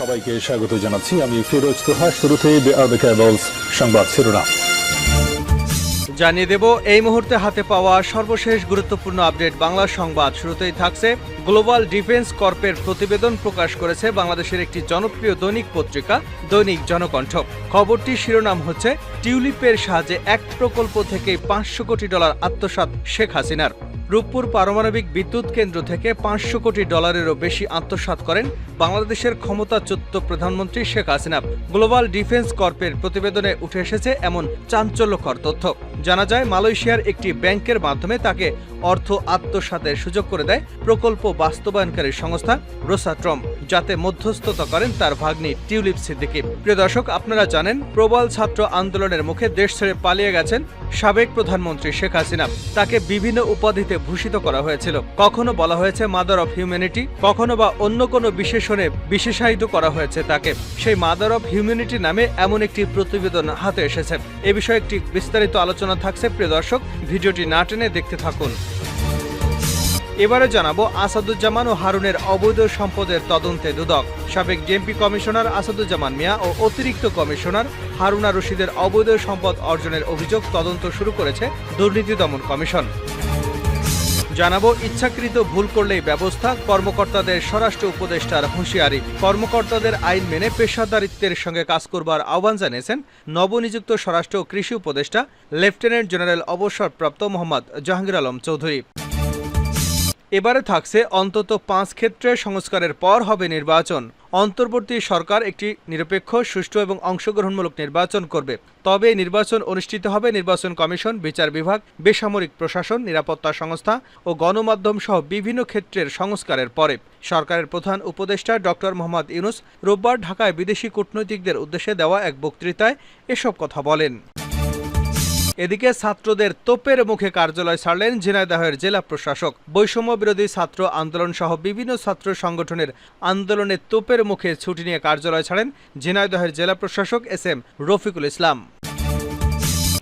সবাইকে স্বাগত জানাচ্ছি। আমি ফিরোজ তোহা সংবাদ শিরোনাম। জানিয়ে দেব, এই মুহূর্তে হাতে পাওয়া সর্বশেষ গুরুত্বপূর্ণ আপডেট বাংলা সংবাদ শুরুতেই থাকছে। গ্লোবাল ডিফেন্স কর্পের প্রতিবেদন প্রকাশ করেছে বাংলাদেশের একটি জনপ্রিয় দৈনিক পত্রিকা, দৈনিক জনকণ্ঠ। খবরটির শিরোনাম হচ্ছে, টিউলিপের সাহায্যে এক প্রকল্প থেকে পাঁচশো কোটি ডলার আত্মসাৎ শেখ হাসিনার। রূপপুর পারমাণবিক বিদ্যুৎ কেন্দ্র থেকে পাঁচশো কোটি ডলারেরও বেশি আত্মসাত করেন বাংলাদেশের ক্ষমতাচ্যুত প্রধানমন্ত্রী শেখ হাসিনা। গ্লোবাল ডিফেন্স কর্পের প্রতিবেদনে উঠে এসেছে এমন চাঞ্চল্যকর তথ্য। জানা যায়, মালয়েশিয়ার একটি ব্যাংকের মাধ্যমে তাকে অর্থ আত্মসাতের সুযোগ করে দেয় প্রকল্প বাস্তবায়নকারী সংস্থা রোসাট্রম যাতে মধ্যস্থতা করেন তার ভাগ্নি টিউলিপ সিদ্দিকি। প্রিয় দর্শক, আপনারা জানেন, প্রবল ছাত্র আন্দোলনের মুখে দেশ ছেড়ে পালিয়ে গেছেন সাবেক প্রধানমন্ত্রী শেখ হাসিনা। তাকে বিভিন্ন উপাধিতে ভূষিত করা হয়েছিল। কখনো বলা হয়েছে মাদার অফ হিউম্যানিটি কখনো বা অন্য কোনো বিশেষণে বিশেষায়িত করা হয়েছে তাকে। সেই মাদার অফ হিউম্যানিটি নামে এমন একটি প্রতিবেদন হাতে এসেছে। এ বিষয়ে একটি বিস্তারিত আলোচনা থাকছে, প্রিয় দর্শক, ভিডিওটি না টেনে দেখতে থাকুন। এবারে জানাব আসাদুজ্জামান ও হারুনের অবৈধ সম্পদের তদন্তে দুদক। সাবেক ডিএমপি কমিশনার আসাদুজ্জামান মিয়া ও অতিরিক্ত কমিশনার হারুনা রশিদের অবৈধ সম্পদ অর্জনের অভিযোগ তদন্ত শুরু করেছে দুর্নীতি দমন কমিশন। জানাব, ইচ্ছাকৃত ভুল করলেই ব্যবস্থা, কর্মকর্তাদের স্বরাষ্ট্র উপদেষ্টার হুঁশিয়ারি। কর্মকর্তাদের আইন মেনে পেশাদারিত্বের সঙ্গে কাজ করবার আহ্বান জানিয়েছেন নবনিযুক্ত স্বরাষ্ট্র কৃষি উপদেষ্টা, লেফটেন্যান্ট জেনারেল অবসরপ্রাপ্ত মোহাম্মদ জাহাঙ্গীর আলম চৌধুরী। এবারে থাকছে অন্তত পাঁচ ক্ষেত্রে সংস্কারের পর হবে নির্বাচন। অন্তর্বর্তী সরকার একটি নিরপেক্ষ, সুষ্ঠু এবং অংশগ্রহণমূলক নির্বাচন করবে। তবে নির্বাচন অনুষ্ঠিত হবে নির্বাচন কমিশন, বিচার বিভাগ, বেসামরিক প্রশাসন, নিরাপত্তা সংস্থা ও গণমাধ্যম সহ বিভিন্ন ক্ষেত্রের সংস্কারের পরে। সরকারের প্রধান উপদেষ্টা ডক্টর মোহাম্মদ ইউনুস রোববার ঢাকায় বিদেশি কূটনৈতিকদের উদ্দেশ্যে দেওয়া এক বক্তৃতায় এসব কথা বলেন। এদিকে ছাত্রদের তোপের মুখে কার্যালয় ছাড়লেন ঝিনাইদহের জেলা প্রশাসক। বৈষম্য বিরোধী ছাত্র আন্দোলন সহ বিভিন্ন ছাত্র সংগঠনের আন্দোলনে তোপের মুখে ছুটি নিয়ে কার্যালয় ছাড়েন ঝিনাইদহের জেলা প্রশাসক এস এম রফিকুল ইসলাম।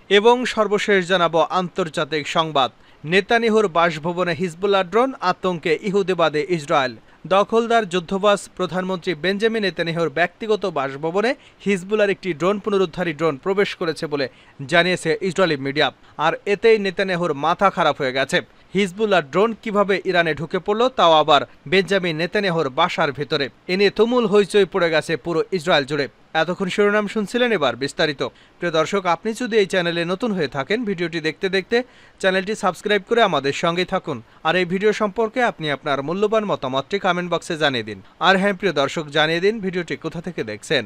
এবং সর্বশেষ জানাব আন্তর্জাতিক সংবাদ। নেতানিহুর বাসভবনে হিজবুল্লাহ ড্রোন আতঙ্কে ইহুদিবাদে ইসরায়েল। দখলদার যুদ্ধবাস প্রধানমন্ত্রী বেঞ্জামিন এতেনেহর ব্যক্তিগত বাসভবনে হিজবুলার একটি ড্রোন পুনরুদ্ধারী ড্রোন প্রবেশ করেছে বলে জানিয়েছে ইসরায়েলি মিডিয়া। আর এতেই নেতানিয়াহুর মাথা খারাপ হয়ে গেছে। হিজবুল্লাহ ড্রোন কীভাবে ইরানে ঢুকে পড়ল তাও আবার বেঞ্জামিন নেতানিয়াহুর বাসার ভেতরে। এ নিয়ে তুমুল হইচই পড়ে গেছে পুরো ইসরায়েল জুড়ে। এতক্ষণ শিরোনাম শুনছিলেন এবার বিস্তারিত। প্রিয় দর্শক, আপনি যদি এই চ্যানেলে নতুন হয়ে থাকেন, ভিডিওটি দেখতে দেখতে চ্যানেলটি সাবস্ক্রাইব করে আমাদের সঙ্গেই থাকুন। আর এই ভিডিও সম্পর্কে আপনি আপনার মূল্যবান মতামতটি কমেন্ট বক্সে জানিয়ে দিন। আর হ্যাঁ প্রিয় দর্শক, জানিয়ে দিন ভিডিওটি কোথা থেকে দেখছেন।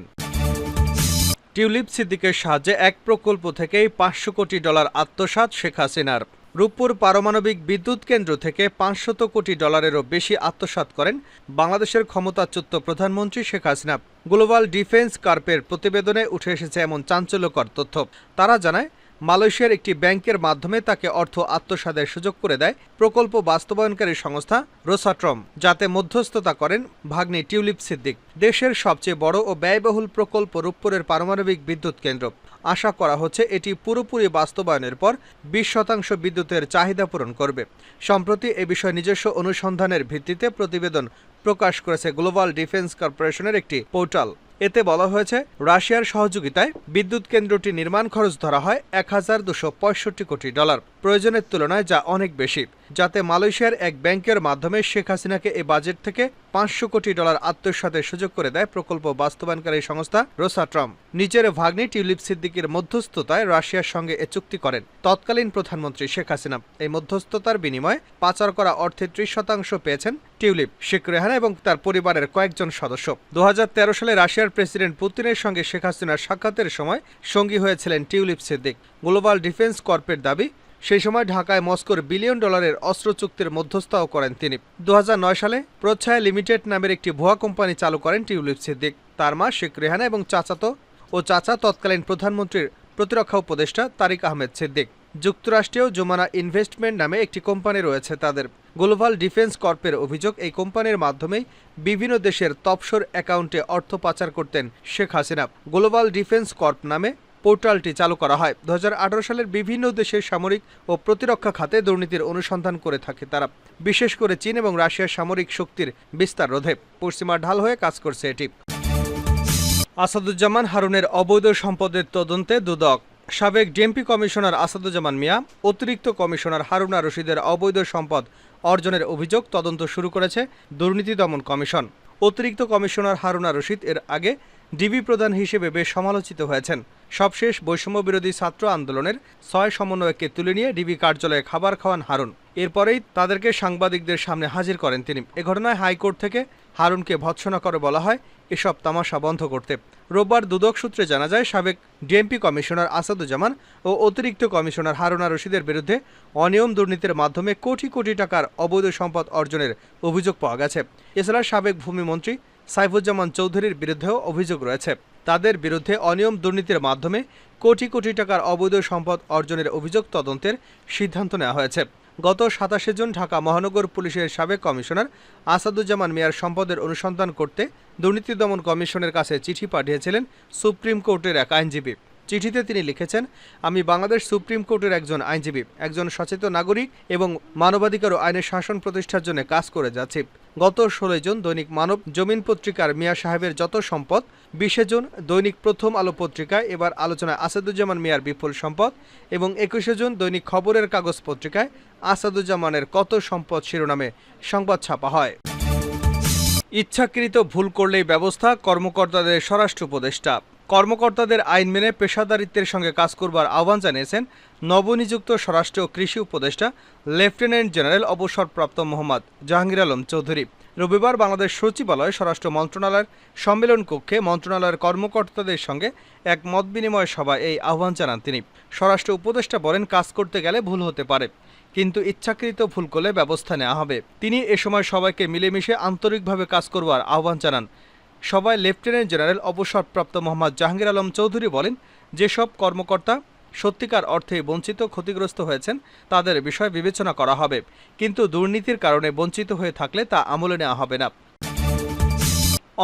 টিউলিপ সিদ্দিকের সাহায্যে এক প্রকল্প থেকেই পাঁচশো কোটি ডলার আত্মসাৎ শেখ হাসিনার। রূপপুর পারমাণবিক বিদ্যুৎ কেন্দ্র থেকে পাঁচশত কোটি ডলারেরও বেশি আত্মসাত করেন বাংলাদেশের ক্ষমতাচ্যুত প্রধানমন্ত্রী শেখ হাসিনা। গ্লোবাল ডিফেন্স কার্পের প্রতিবেদনে উঠে এসেছে এমন চাঞ্চল্যকর তথ্য। তারা জানায় মালয়েশিয়ার একটি ব্যাংকের মাধ্যমে তাকে অর্থ আত্মসাদের সুযোগ করে দেয় প্রকল্প বাস্তবায়নকারী সংস্থা রোসাট্রম, যাতে মধ্যস্থতা করেন ভাগ্নি টিউলিপ সিদ্দিক। দেশের সবচেয়ে বড় ও ব্যয়বহুল প্রকল্প রূপপুরের পারমাণবিক বিদ্যুৎ কেন্দ্র। আশা করা হচ্ছে এটি পুরোপুরি বাস্তবায়নের পর বিশ শতাংশ বিদ্যুতের চাহিদা পূরণ করবে। সম্প্রতি এ বিষয়ে নিজস্ব অনুসন্ধানের ভিত্তিতে প্রতিবেদন প্রকাশ করেছে গ্লোবাল ডিফেন্স কর্পোরেশনের একটি পোর্টাল। এতে বলা হয়েছে, রাশিয়ার সহযোগিতায় বিদ্যুৎ কেন্দ্রটি নির্মাণ খরচ ধরা হয় এক হাজার দুশো পঁয়ষট্টি কোটি ডলার। প্রয়োজনের তুলনায় যা অনেক বেশি, যাতে মালয়েশিয়ার এক ব্যাংকের মাধ্যমে শেখ হাসিনাকে এই বাজেট থেকে পাঁচশো কোটি ডলার আত্মসাতের সুযোগ করে দেয় প্রকল্প বাস্তবায়নকারী সংস্থা রোসাট্রম নিজের ভাগ্নি টিউলিপ সিদ্দিকির মধ্যস্থতায় রাশিয়ার সঙ্গে এ চুক্তি করেন। তৎকালীন প্রধানমন্ত্রী শেখ হাসিনা এই মধ্যস্থতার বিনিময়ে পাচার করা অর্থে ত্রিশ শতাংশ পেয়েছেন টিউলিপ, শেখ রেহানা এবং তার পরিবারের কয়েকজন সদস্য। দু হাজার তেরো সালে রাশিয়ার প্রেসিডেন্ট পুতিনের সঙ্গে শেখ হাসিনার সাক্ষাতের সময় সঙ্গী হয়েছিলেন টিউলিপ সিদ্দিক। গ্লোবাল ডিফেন্স কর্পের দাবি সেই সময় ঢাকায় মস্কোর বিলিয়ন ডলারের অস্ত্র চুক্তির মধ্যস্থাও করেন তিনি। দু হাজার নয় সালে প্রচ্ছায়া লিমিটেড নামের একটি ভুয়া কোম্পানি চালু করেন টিউলিপ সিদ্দিক। তার মা শেখ রেহানা এবং চাচাতো ও চাচা তৎকালীন প্রধানমন্ত্রীর প্রতিরক্ষা উপদেষ্টা তারিক আহমেদ সিদ্দিক। যুক্তরাষ্ট্রীয় জোমানা ইনভেস্টমেন্ট নামে একটি কোম্পানি রয়েছে তাদের। গ্লোবাল ডিফেন্স কর্পের অভিযোগ এই কোম্পানির মাধ্যমেই বিভিন্ন দেশের তপসর অ্যাকাউন্টে অর্থ পাচার করতেন Sheikh Hasina. Global defence corp নামে পোর্টালটি চালু করা হয়। দুহাজার আঠারো সালের বিভিন্ন দেশের সামরিক ও প্রতিরক্ষা খাতে দুর্নীতির অনুসন্ধান করে থাকে তারা। বিশেষ করে চীন এবং রাশিয়ার সামরিক শক্তির বিস্তার রোধে। পশ্চিমা ঢাল হয়ে কাজ করছে এটি। আসাদুজ্জামান হারুনের অবৈধ সম্পদের তদন্তে দুদক। সাবেক ডিএমপি কমিশনার আসাদুজ্জামান মিয়া, অতিরিক্ত কমিশনার হারুনা রশিদের অবৈধ সম্পদ অর্জনের অভিযোগ তদন্ত শুরু করেছে দুর্নীতি দমন কমিশন। অতিরিক্ত কমিশনার হারুনা রশিদ এর আগে ডিবি প্রধান হিসেবে বেশ সমালোচিত হয়েছেন। সবশেষ বৈষম্য বিরোধী ছাত্র আন্দোলনের ছয় সমন্বয়ককে তুলে নিয়ে ডিবি কার্যালয়ে খাবার খাওয়ান হারুন। এরপরেই তাদেরকে সাংবাদিকদের সামনে হাজির করেন তিনি। এ ঘটনায় হাইকোর্ট থেকে হারুনকে ভৎসনা করে বলা হয়, এসব তামাশা বন্ধ করতে। রোববার দুদক সূত্রে জানা যায়, সাবেক ডিএমপি কমিশনার আসাদুজ্জামান ও অতিরিক্ত কমিশনার হারুনা রশিদের বিরুদ্ধে অনিয়ম দুর্নীতির মাধ্যমে কোটি কোটি টাকার অবৈধ সম্পদ অর্জনের অভিযোগ পাওয়া গেছে। এছাড়া সাবেক ভূমিমন্ত্রী সাইফুজ্জামান চৌধুরীর বিরুদ্ধেও অভিযোগ রয়েছে। তাদের বিরুদ্ধে অনিয়ম দুর্নীতির মাধ্যমে কোটি কোটি টাকার অবৈধ সম্পদ অর্জনের অভিযোগ তদন্তের সিদ্ধান্ত নেওয়া হয়েছে। গত সাতাশে জুন ঢাকা মহানগর পুলিশের সাবেক কমিশনার আসাদুজ্জামান মিয়ার সম্পদের অনুসন্ধান করতে দুর্নীতি দমন কমিশনের কাছে চিঠি পাঠিয়েছিলেন সুপ্রিম কোর্টের এক আইনজীবী। চিঠিতে তিনি লিখেছেন, আমি বাংলাদেশ সুপ্রিম কোর্টের একজন আইনজীবী, একজন সচেতন নাগরিক এবং মানবাধিকার ও আইনের শাসন প্রতিষ্ঠার জন্য কাজ করে যাচ্ছি। গত ষোলোই জুন দৈনিক মানব জমিন পত্রিকার মিয়া সাহেবের যত সম্পদ, বিশে জুন দৈনিক প্রথম আলো পত্রিকায় এবার আলোচনায় আসাদুজ্জামান মিয়ার বিপুল সম্পদ এবং একুশে জুন দৈনিক খবরের কাগজ পত্রিকায় আসাদুজ্জামানের কত সম্পদ শিরোনামে সংবাদ ছাপা হয়। ইচ্ছাকৃত ভুল করলেই ব্যবস্থা, কর্মকর্তাদের স্বরাষ্ট্র উপদেষ্টা। কর্মকর্তাদের আইন মেনে পেশাদারিত্বের সঙ্গে কাজ করবার আহ্বান জানিয়েছেন নবনিযুক্ত স্বরাষ্ট্র কৃষি উপদেষ্টা লেফটেন্যান্ট জেনারেল অবসরপ্রাপ্ত মোহাম্মদ জাহাঙ্গীর আলম চৌধুরী। রবিবার বাংলাদেশ সচিবালয় স্বরাষ্ট্র মন্ত্রণালয়ের সম্মেলন কক্ষে মন্ত্রণালয়ের কর্মকর্তাদের সঙ্গে এক মত বিনিময় সভায় এই আহ্বান জানান তিনি। স্বরাষ্ট্র উপদেষ্টা বলেন, কাজ করতে গেলে ভুল হতে পারে, কিন্তু ইচ্ছাকৃত ভুল করলে ব্যবস্থা নেওয়া হবে। তিনি এ সময় সবাইকে মিলেমিশে আন্তরিকভাবে কাজ করবার আহ্বান জানান। সবাই লেফটেন্যান্ট জেনারেল অবসরপ্রাপ্ত মোহাম্মদ জাহাঙ্গীর আলম চৌধুরী বলেন, যেসব কর্মকর্তা সত্যিকার অর্থে বঞ্চিত, ক্ষতিগ্রস্ত হয়েছেন, তাদের বিষয় বিবেচনা করা হবে। কিন্তু দুর্নীতির কারণে বঞ্চিত হয়ে থাকলে তা আমলে নেওয়া হবে না।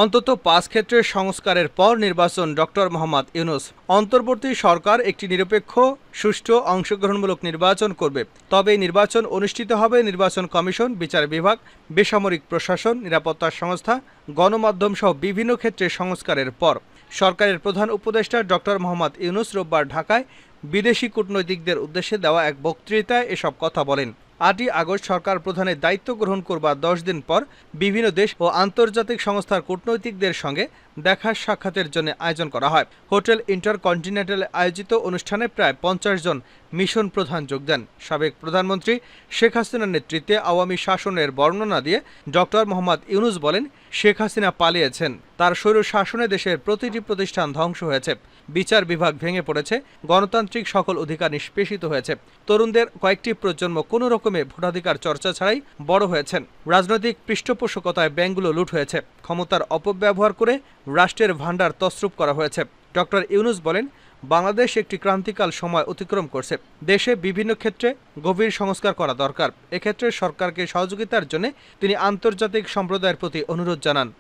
অন্তত পাঁচ ক্ষেত্রের সংস্কারের পর নির্বাচন ডক্টর মোহাম্মদ ইউনুস। অন্তর্বর্তী সরকার একটি নিরপেক্ষ, সুষ্ঠু, অংশগ্রহণমূলক নির্বাচন করবে। তবে নির্বাচন অনুষ্ঠিত হবে নির্বাচন কমিশন, বিচার বিভাগ, বেসামরিক প্রশাসন, নিরাপত্তা সংস্থা, গণমাধ্যম সহ বিভিন্ন ক্ষেত্রে সংস্কারের পর। সরকারের প্রধান উপদেষ্টা ডক্টর মোহাম্মদ ইউনুস রোববার ঢাকায় বিদেশি কূটনৈতিকদের উদ্দেশ্যে দেওয়া এক বক্তৃতায় এসব কথা বলেন। আটই আগস্ট সরকার প্রধানের দায়িত্ব গ্রহণ করবার দশ দিন পর বিভিন্ন দেশ ও আন্তর্জাতিক সংস্থার কূটনৈতিকদের সঙ্গে দেখা সাক্ষাতের জন্য আয়োজন করা হয়। হোটেল ইন্টারকন্টিনেন্টাল আয়োজিত অনুষ্ঠানে প্রায় পঞ্চাশ জন মিশন প্রধান যোগ দেন। সাবেক প্রধানমন্ত্রী শেখ হাসিনার নেতৃত্বে আওয়ামী শাসনের বর্ণনা দিয়ে ডক্টর মোহাম্মদ ইউনুস বলেন, শেখ হাসিনা পালিয়েছেন। তার স্বৈর শাসনে দেশের প্রতিটি প্রতিষ্ঠান ধ্বংস হয়েছে। বিচার বিভাগ ভেঙে পড়েছে। গণতান্ত্রিক সকল অধিকার নিষ্পেষিত হয়েছে। তরুণদের কয়েকটি প্রজন্ম কোনো রকমে ভোটাধিকার চর্চা ছাড়াই বড় হয়েছেন। রাজনৈতিক পৃষ্ঠপোষকতায় ব্যাংকগুলো লুট হয়েছে। ক্ষমতার অপব্যবহার করে রাষ্ট্রের ভাণ্ডার তসরূপ করা হয়েছে। ডক্টর ইউনুস বলেন, বাংলাদেশ একটি ক্রান্তিকাল সময় অতিক্রম করছে। দেশে বিভিন্ন ক্ষেত্রে গভীর সংস্কার করা দরকার। এক্ষেত্রে সরকারকে সহযোগিতার জন্য তিনি আন্তর্জাতিক সম্প্রদায়ের প্রতি অনুরোধ জানান।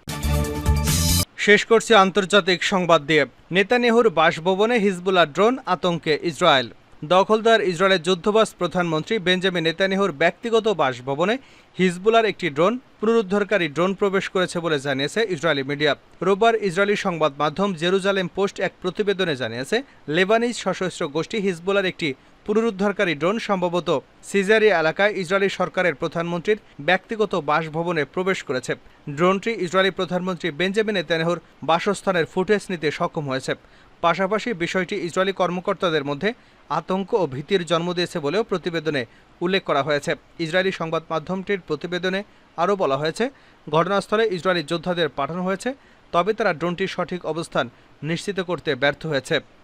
শেষ করছি আন্তর্জাতিক সংবাদ দিয়ে। নেতানিয়াহুর বাসভবনে হিজবুল্লাহ ড্রোন আতঙ্কে ইসরায়েল। দখলদার ইসরায়েলের যুদ্ধবাস প্রধানমন্ত্রী বেঞ্জামিন নেতানিয়াহুর ব্যক্তিগত বাসভবনে হিজবুলার একটি ড্রোন পুনরুদ্ধারকারী ড্রোন প্রবেশ করেছে বলে জানিয়েছে ইসরায়েলি মিডিয়া। রোববার ইসরায়েলি সংবাদ মাধ্যম জেরুজালেম পোস্ট এক প্রতিবেদনে জানিয়েছে, লেবানিজ সশস্ত্র গোষ্ঠী হিজবুলার একটি পুনরুদ্ধারকারী ড্রোন সম্ভবত সিজারি এলাকায় ইসরায়েলি সরকারের প্রধানমন্ত্রীর ব্যক্তিগত বাসভবনে প্রবেশ করেছে। ড্রোনটি ইসরায়েলি প্রধানমন্ত্রী বেঞ্জামিন নেতানিয়াহুর বাসস্থানের ফুটেজ নিতে সক্ষম হয়েছে। পাশাপাশি বিষয়টি ইসরায়েলি কর্মকর্তাদের মধ্যে আতঙ্ক ও ভীতির জন্ম দিয়েছে বলেও প্রতিবেদনে উল্লেখ করা হয়েছে। ইসরায়েলি সংবাদ মাধ্যমটির প্রতিবেদনে আরও বলা হয়েছে, ঘটনাস্থলে ইসরায়েলি যোদ্ধাদের পাঠানো হয়েছে, তবে তারা ড্রোনটির সঠিক অবস্থান নিশ্চিত করতে ব্যর্থ হয়েছে।